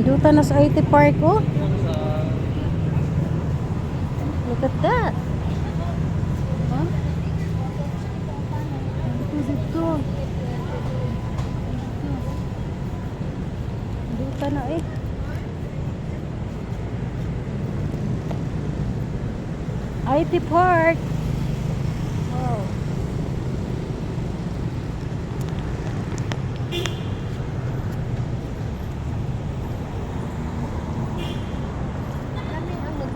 Duta na sa IT Park, oh. Look at that. Huh? Ito, dito. Duta na eh. IT Park. Wow.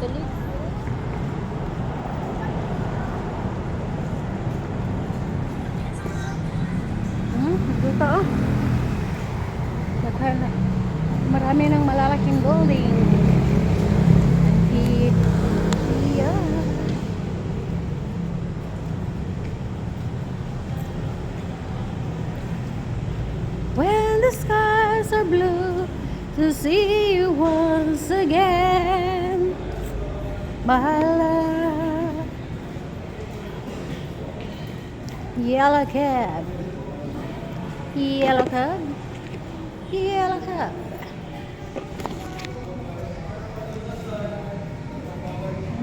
Magdalik. Hmm, duta oh. Naghala. Marami ng malalaking building. Di- Yeah. When the skies are blue to see you once again, love. Yellow cab. Yellow cab. Yellow cab.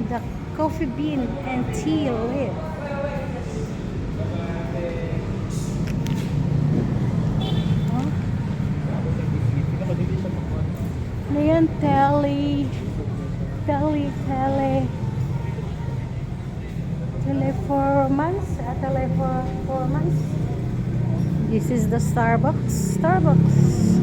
The coffee bean and tea lid. Huh? Ano yan? Tele. Tele, tele. Teleformance? Ah, teleformance? This is the Starbucks. Starbucks.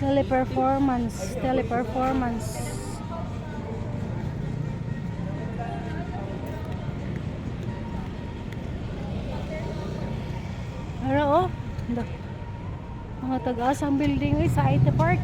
Teleperformance. Teleperformance. Pero oh, mga taga-asang building ay sa IT Park.